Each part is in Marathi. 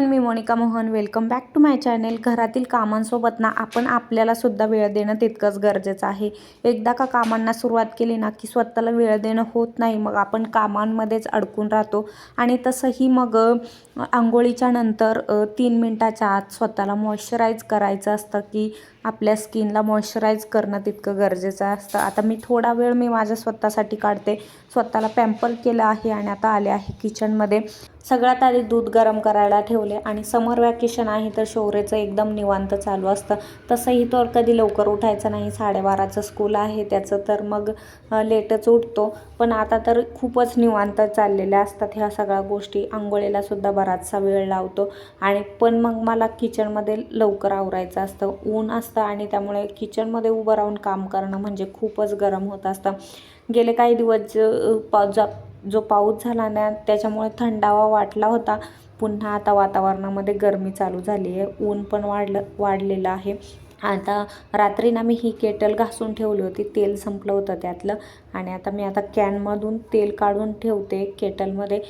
Everyone me Monika Mohan. Welcome back to my channel घरातील कामांसोबत ना आपण आपल्याला सुद्धा वेळ देणं तितकंच गरजेचं आहे. एकदा का कामांना सुरुवात केली ना की स्वतःला वेळ देणं होत नाही मग आपण कामांमध्येच अडकून राहतो. आणि तसंही मग आंघोळीच्या नंतर तीन मिनटाच्या आत स्वतःला मॉइश्चराईज करायचं असतं की आपल्या स्किनला मॉइश्चराईज करणं तितकं गरजेचं असतं. आता मी थोडा वेळ मी माझ्या स्वतःसाठी काढते. स्वतःला पॅम्पर केलं आहे आणि आता आले आहे किचनमध्ये सगळ्यात आधी दूध गरम करायला ठेवले आणि समर वॅकेशन आहे तर शौर्यचं एकदम निवांत चालू असतं. तसंही तो कधी लवकर उठायचं नाही साडेबाराचं स्कूल आहे त्याचं तर मग लेटच उठतो. पण आता तर खूपच निवांत चाललेल्या असतात ह्या सगळ्या गोष्टी. आंघोळीला सुद्धा बराचसा वेळ लावतो. आणि पण मग मला किचनमध्ये लवकर आवरायचं असतं. ऊन असतं आणि त्यामुळे किचनमध्ये उभं राहून काम करणं म्हणजे खूपच गरम होत असतं. गेले काही दिवस ज- पा जो पाऊस झाला ना त्याच्यामुळे थंडावा वाटला होता. पुन्हा आता वातावरणामध्ये गरमी चालू झाली आहे. ऊन पण वाढलं वाढलेलं आहे. आता रात्री ना मी ही केटल घासून ठेवली होती. तेल संपलं होतं त्यातलं. आणि आता मी आता कॅनमधून तेल काढून ठेवते केटलमध्ये.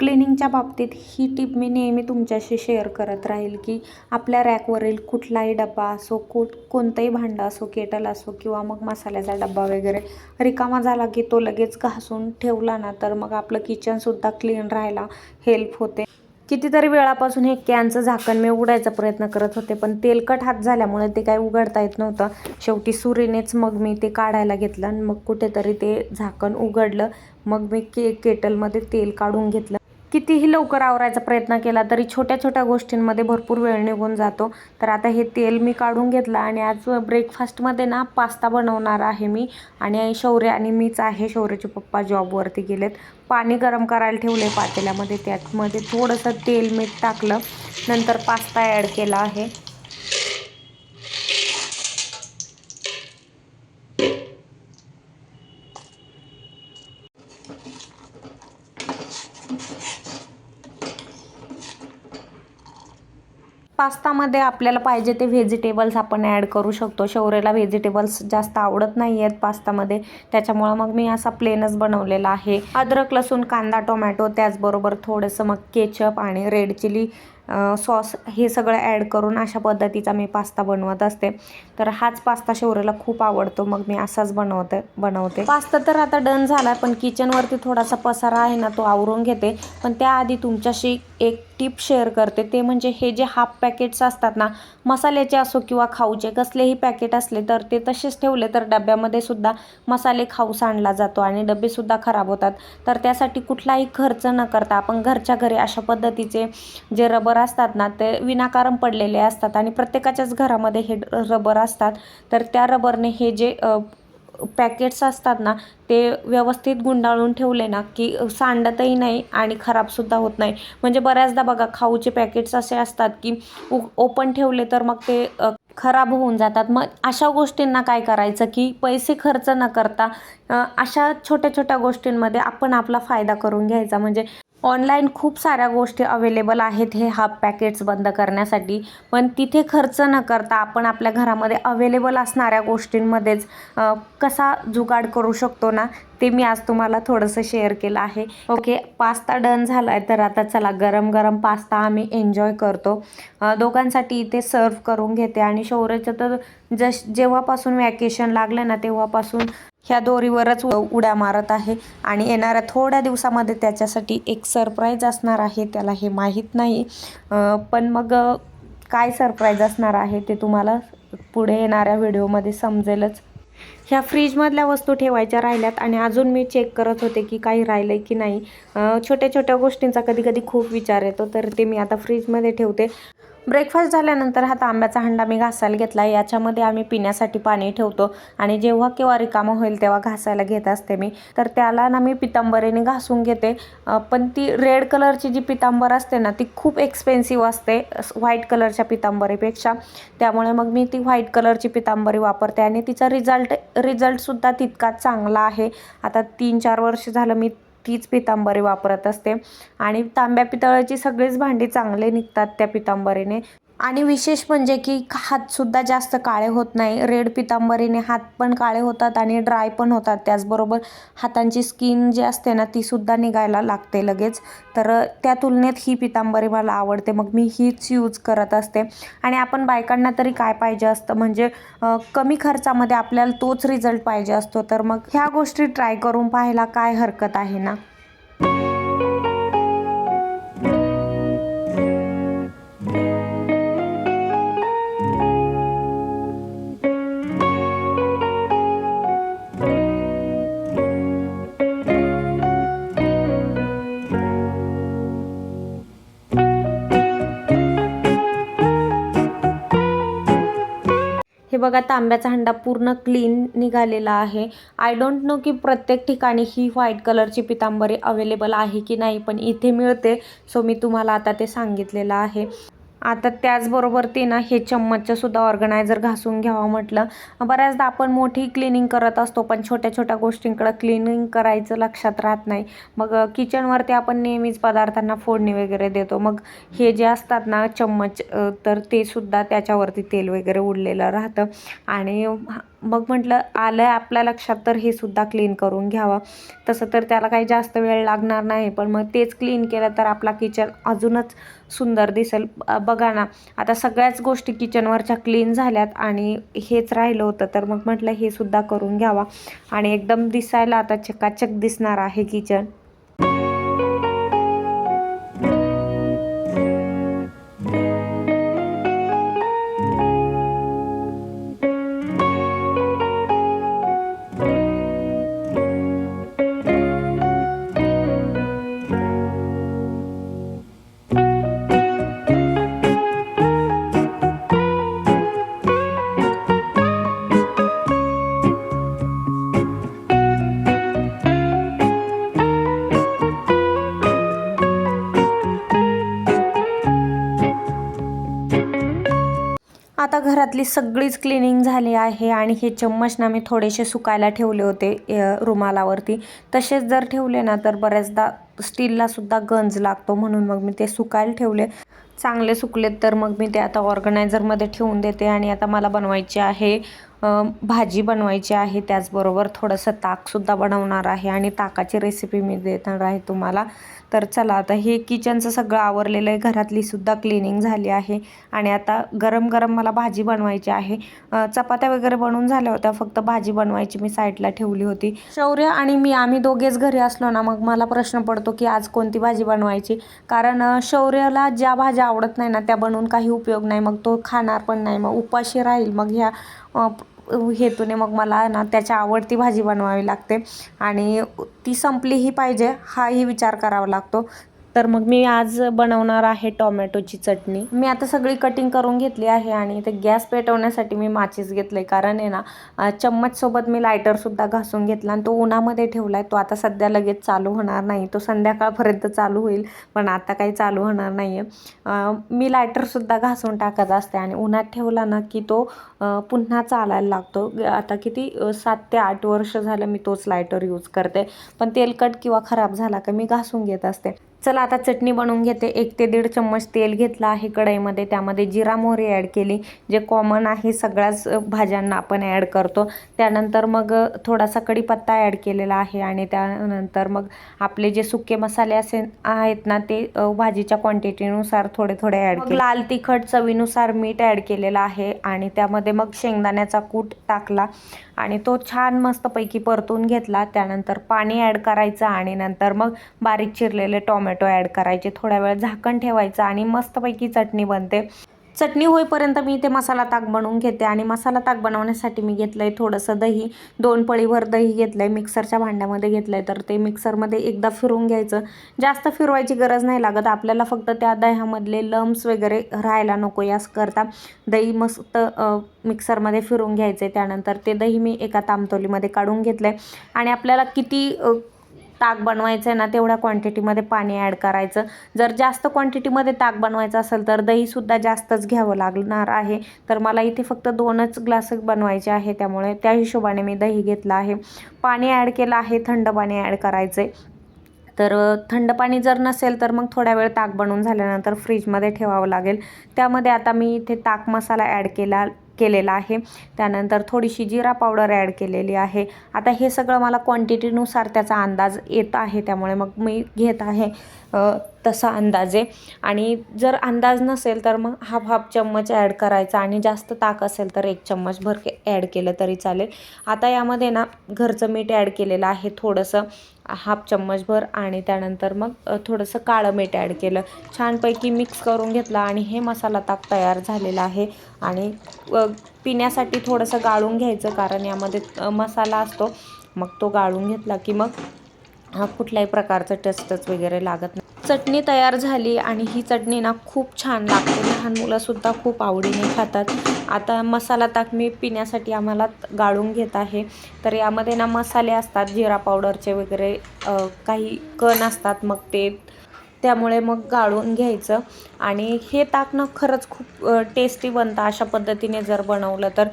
क्लिनिंगच्या बाबतीत ही टीप मी नेहमी तुमच्याशी शेअर करत राहील की आपल्या रॅकवरील कुठलाही डबा असो को कोणतंही भांडं असो केटल असो किंवा मग मसाल्याचा डब्बा वगैरे रिकामा झाला की तो लगेच घासून ठेवला ना तर मग आपलं किचनसुद्धा क्लीन राहायला हेल्प होते. कितीतरी वेळापासून हे कॅनचं झाकण मी उघडायचा प्रयत्न करत होते पण तेलकट हात झाल्यामुळे ते काही उघडता येत नव्हतं. शेवटी सुरीनेच मग मी ते काढायला घेतलं आणि मग कुठेतरी ते झाकण उघडलं. मग मी के केटलमध्ये तेल काढून घेतलं. कितीही लवकर आवरायचा प्रयत्न केला तरी छोट्या छोट्या गोष्टींमध्ये भरपूर वेळ निघून जातो. तर आता हे तेल मी काढून घेतलं आणि आज ब्रेकफास्टमध्ये ना पास्ता बनवणार आहे मी आणि शौर्य आणि मीच आहे शौर्याचे पप्पा जॉबवरती गेलेत. पाणी गरम करायला ठेवले पातेल्यामध्ये त्यातमध्ये थोडंसं तेल मीठ टाकलं. नंतर पास्ता ॲड केला आहे. पास्तामध्ये आपल्याला पाहिजे ते व्हेजिटेबल्स आपण ॲड करू शकतो. शौर्यला व्हेजिटेबल्स जास्त आवडत नाही आहेत पास्तामध्ये. त्याच्यामुळं मग मी असा प्लेनच बनवलेला आहे. अद्रक लसूण कांदा टोमॅटो त्याचबरोबर थोडंसं मग केचप आणि रेड चिली सॉस हे सगळं ॲड करून अशा पद्धतीचा मी पास्ता बनवत असते. तर हाच पास्ता शौर्यला खूप आवडतो. मग मी असाच बनवते बनवते. पास्ता तर आता डन झाला पण किचनवरती थोडासा पसारा आहे ना तो आवरून घेते. पण त्याआधी तुमच्याशी एक टिप शेअर करते. ते म्हणजे हे जे हाफ पॅकेट्स असतात ना मसाल्याचे असो किंवा खाऊचे कसलेही पॅकेट असले तर ते तसेच ठेवले तर डब्यामध्ये सुद्धा मसाले खाऊ सांडला जातो आणि डबेसुद्धा खराब होतात. तर त्यासाठी कुठलाही खर्च न करता आपण घरच्या घरी अशा पद्धतीचे जे रबर असतात ना ते विनाकारण पडलेले असतात आणि प्रत्येकाच्याच घरामध्ये हे रबर असतात. तर त्या रबरने हे जे पॅकेट्स असतात ना ते व्यवस्थित गुंडाळून ठेवले ना की सांडतही नाही आणि खराबसुद्धा होत नाही. म्हणजे बऱ्याचदा बघा खाऊचे पॅकेट्स असे असतात की ओपन ठेवले तर मग ते खराब होऊन जातात. मग अशा गोष्टींना काय करायचं की पैसे खर्च न करता अशा छोट्या छोट्या गोष्टींमध्ये आपण आपला फायदा करून घ्यायचा. म्हणजे ऑनलाईन खूप साऱ्या गोष्टी अवेलेबल आहेत हे हाफ पॅकेट्स बंद करण्यासाठी. पण तिथे खर्च न करता आपण आपल्या घरामध्ये अवेलेबल असणाऱ्या गोष्टींमध्येच कसा जुगाड करू शकतो ना ते मी आज तुम्हाला थोडंसं शेअर केलं आहे. ओके पास्ता डन झाला आहे तर आता चला गरम गरम पास्ता आम्ही एन्जॉय करतो. दोघांसाठी इथे सर्व करून घेते आणि शौर्याचं तर जश जेव्हापासून वॅकेशन लागलं ना तेव्हापासून ह्या दोरीवरच उड्या मारत आहे आणि येणाऱ्या थोड्या दिवसामध्ये त्याच्यासाठी एक सरप्राईज असणार आहे त्याला हे माहीत नाही. पण मग काय सरप्राईज असणार आहे ते तुम्हाला पुढे येणाऱ्या व्हिडिओमध्ये समजेलच. ह्या फ्रीजमधल्या वस्तू ठेवायच्या राहिल्यात आणि अजून मी चेक करत होते की काही राहिलं आहे की नाही. छोट्या छोट्या गोष्टींचा कधी कधी खूप विचार येतो तर ते मी आता फ्रीजमध्ये ठेवते. ब्रेकफास्ट झाल्यानंतर हा तांब्याचा हंडा मी घासायला घेतला. याच्यामध्ये आम्ही पिण्यासाठी पाणी ठेवतो आणि जेव्हा केव्हा रिकामं होईल तेव्हा घासायला घेत असते मी. तर त्याला ना मी पितांबरीने घासून घेते. पण ती रेड कलरची जी पितांबर असते ना ती खूप एक्सपेन्सिव्ह असते व्हाईट कलरच्या पितांबरीपेक्षा. त्यामुळे मग मी ती व्हाईट कलरची पितांबरी वापरते आणि तिचा रिझल्ट रिझल्टसुद्धा तितकाच चांगला आहे. आता तीन चार वर्ष झालं मी तीच पितांबरी वापरत असते. आणि तांब्या पितळाची सगळीच भांडी चांगले निघतात त्या पितांबरीने. आणि विशेष म्हणजे की हातसुद्धा जास्त काळे होत नाही. रेड पितांबरीने हात पण काळे होतात आणि ड्राय पण होतात. त्याचबरोबर हातांची स्किन जी असते ना तीसुद्धा निघायला लागते लगेच. तर त्या तुलनेत ही पितांबरी मला आवडते. मग मी हीच यूज करत असते. आणि आपण बायकांना तरी काय पाहिजे असतं? म्हणजे कमी खर्चामध्ये आपल्याला तोच रिझल्ट पाहिजे असतो. तर मग ह्या गोष्टी ट्राय करून पाहायला काय हरकत आहे ना? बघा तांब्याचा हंडा पूर्ण क्लीन निघालेला आहे. आय डोंट नो की प्रत्येक ठिकाणी ही व्हाईट कलरची पितांबरी अवेलेबल आहे की नाही पण इथे मिळते. सो मी तुम्हाला आता ते सांगितलेलं आहे. आता त्याचबरोबर ते ना हे चम्मचसुद्धा ऑर्गनायझर घासून घ्यावं म्हटलं. बऱ्याचदा आपण मोठी क्लिनिंग करत असतो पण छोट्या छोट्या गोष्टींकडं क्लिनिंग करायचं लक्षात राहत नाही. मग किचनवरती आपण नेहमीच पदार्थांना फोडणी वगैरे देतो. मग हे जे असतात ना चम्मच तर ते सुद्धा त्याच्यावरती तेल वगैरे उडलेलं राहतं. आणि मग म्हटलं आलं आहे आपल्या लक्षात तर हे सुद्धा क्लीन करून घ्यावं. तसं तर त्याला काही जास्त वेळ लागणार नाही पण मग तेच क्लीन केलं तर आपला किचन अजूनच सुंदर दिसेल. बघा ना आता सगळ्याच गोष्टी किचनवरच्या क्लीन झाल्यात आणि हेच राहिलं होतं तर मग म्हटलं हे सुद्धा करून घ्यावा. आणि एकदम दिसायला आता चकाचक दिसणार आहे किचन आता घरातली सगळीच क्लिनिंग झाली आहे आणि हे चम्मच ना मी थोडेसे सुकायला ठेवले होते रुमालावरती. तसेच जर ठेवले ना तर बऱ्याचदा स्टीलला सुद्धा गंज लागतो म्हणून मग मी ते सुकायला ठेवले. चांगले सुकलेत तर मग मी ते आता ऑर्गनायझरमध्ये ठेवून देते आणि आता मला बनवायचे आहे भाजी बनवायची आहे त्याचबरोबर थोडंसं ताकसुद्धा बनवणार आहे आणि ताकाची रेसिपी मी देणार आहे तुम्हाला. तर चला आता हे किचनचं सगळं आवरलेलं आहे घरातलीसुद्धा क्लिनिंग झाली आहे आणि आता गरम गरम मला भाजी बनवायची आहे. चपात्या वगैरे बनवून झाल्या होत्या फक्त भाजी बनवायची मी साईडला ठेवली होती. शौर्य आणि मी आम्ही दोघेच घरी असलो ना मग मला प्रश्न पडतो की आज कोणती भाजी बनवायची? कारण शौर्याला ज्या भाज्या आवडत नाही ना त्या बनवून काही उपयोग नाही. मग तो खाणार पण नाही मग उपाशी राहील. मग ह्या हेतूने मग मला ना त्याच्या आवडती भाजी बनवावी लागते. आणि ती संपलीही पाहिजे हाही विचार करावा लागतो. तर मग मी आज बनवणार आहे टोमॅटोची चटणी. मी आता सगळी कटिंग करून घेतली आहे आणि ते गॅस पेटवण्यासाठी मी माचीस घेतलं आहे कारण आहे ना चम्मचसोबत मी लायटरसुद्धा घासून घेतला आणि तो उन्हामध्ये ठेवला आहे तो आता सध्या लगेच चालू होणार नाही. तो संध्याकाळपर्यंत चालू होईल पण आता काही चालू होणार नाही आहे मी लायटरसुद्धा घासून टाकत असते आणि उन्हात ठेवला ना की तो पुन्हा चालायला लागतो. ग- आता किती सात ते आठ वर्ष झालं मी तोच लायटर यूज करते. पण तेलकट किंवा खराब झाला का मी घासून घेत असते. चला आता चटणी बनवून घेते. एक ते दीड चम्मच तेल घेतलं आहे कढईमध्ये. त्यामध्ये जिरा मोहरी ॲड केली. जे कॉमन आहे सगळ्याच भाज्यांना आपण ॲड करतो. त्यानंतर मग थोडासा कढीपत्ता ॲड केलेला आहे आणि त्यानंतर मग आपले जे सुके मसाले असे आहेत ना ते भाजीच्या क्वांटिटीनुसार थोडे थोडे ॲड केले. लाल तिखट चवीनुसार मीठ ॲड केलेलं आहे आणि त्यामध्ये मग शेंगदाण्याचा कूट टाकला आणि तो छान मस्तपैकी परतून घेतला. त्यानंतर पाणी ॲड करायचं आणि नंतर मग बारीक चिरलेले टोमॅटो ॲड करायचे थोड्या वेळ झाकण ठेवायचं आणि मस्तपैकी चटणी बनते. चटणी होईपर्यंत मी ते मसाला ताक बनवून घेते आणि मसाला ताक बनवण्यासाठी मी घेतलं आहे थोडंसं दही दोन पळीभर दही घेतलं आहे मिक्सरच्या भांड्यामध्ये घेतलं आहे तर ते मिक्सरमध्ये एकदा फिरून घ्यायचं. जास्त फिरवायची गरज नाही लागत आपल्याला फक्त त्या दह्यामधले लम्स वगैरे राहायला नको यासकरता दही मस्त मिक्सरमध्ये फिरून घ्यायचे त्यानंतर ते दही मी एका तामतोलीमध्ये काढून घेतलं आहे आणि आपल्याला किती ताक बनवायचं आहे ना तेवढ्या क्वांटिटीमध्ये पाणी ॲड करायचं. जर जास्त क्वांटिटीमध्ये ताक बनवायचं असेल तर दहीसुद्धा जास्तच घ्यावं लागणार आहे. तर मला इथे फक्त दोनच ग्लास बनवायचे आहे त्यामुळे त्या हिशोबाने मी दही घेतलं आहे. पाणी ॲड केलं आहे थंड पाणी ॲड करायचं आहे तर थंड पाणी जर नसेल तर मग थोड्या वेळ ताक बनवून झाल्यानंतर फ्रीजमध्ये ठेवावं लागेल. त्यामध्ये आता मी इथे ताक मसाला ॲड केला. केलेला आहे. त्यानंतर थोडीशी जिरा पावडर ॲड केलेली आहे. आता हे सगळं मला क्वांटिटीनुसार त्याचा अंदाज येत आहे. त्यामुळे मग मी घेत आहे. तसा अंदाजे आणि जर अंदाज नसेल तर मग हाफ हाफ चम्मच ॲड करायचा आणि जास्त ताक असेल तर एक चम्मचभर के ॲड केलं तरी चालेल. आता यामध्ये ना घरचं मीठ ॲड केलेलं आहे थोडंसं हाफ चम्मचभर आणि त्यानंतर मग थोडंसं काळं मीठ ॲड केलं. छानपैकी मिक्स करून घेतला आणि हे मसाला ताक तयार झालेला आहे. आणि पिण्यासाठी थोडंसं गाळून घ्यायचं कारण यामध्ये मसाला असतो. मग तो गाळून घेतला की मग हा कुठल्याही प्रकारचं टेस्टच वगैरे लागत नाही. चटणी तयार झाली आणि ही चटणी ना खूप छान लागते. लहान मुलंसुद्धा खूप आवडीने खातात. आता मसाला ताक मी पिण्यासाठी आम्हाला गाळून घेत आहे. तर यामध्ये ना मसाले असतात जिरा पावडरचे वगैरे काही कण असतात मग ते. त्यामुळे मग गाळून घ्यायचं. आणि हे ताक ना खरंच खूप टेस्टी बनतं. अशा पद्धतीने जर बनवलं तर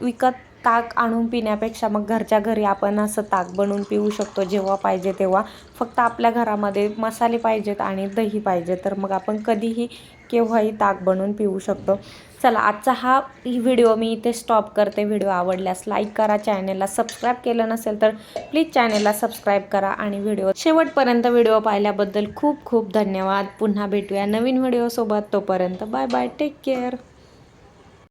विकत ताक आणून पिण्यापेक्षा मग घरच्या घरी आपण असं ताक बनवून पिऊ शकतो जेव्हा पाहिजे तेव्हा. फक्त आपल्या घरामध्ये मसाले पाहिजेत आणि दही पाहिजे तर मग आपण कधीही केव्हाही ताक बनवून पिऊ शकतो. चला आजचा हा व्हिडिओ मी इथे स्टॉप करते. व्हिडिओ आवडल्यास लाईक करा चॅनेलला सबस्क्राईब केलं नसेल तर प्लीज चॅनेलला सबस्क्राईब करा आणि व्हिडिओ शेवटपर्यंत व्हिडिओ पाहिल्याबद्दल खूप खूप धन्यवाद. पुन्हा भेटूया नवीन व्हिडिओसोबत. तोपर्यंत बाय बाय टेक केअर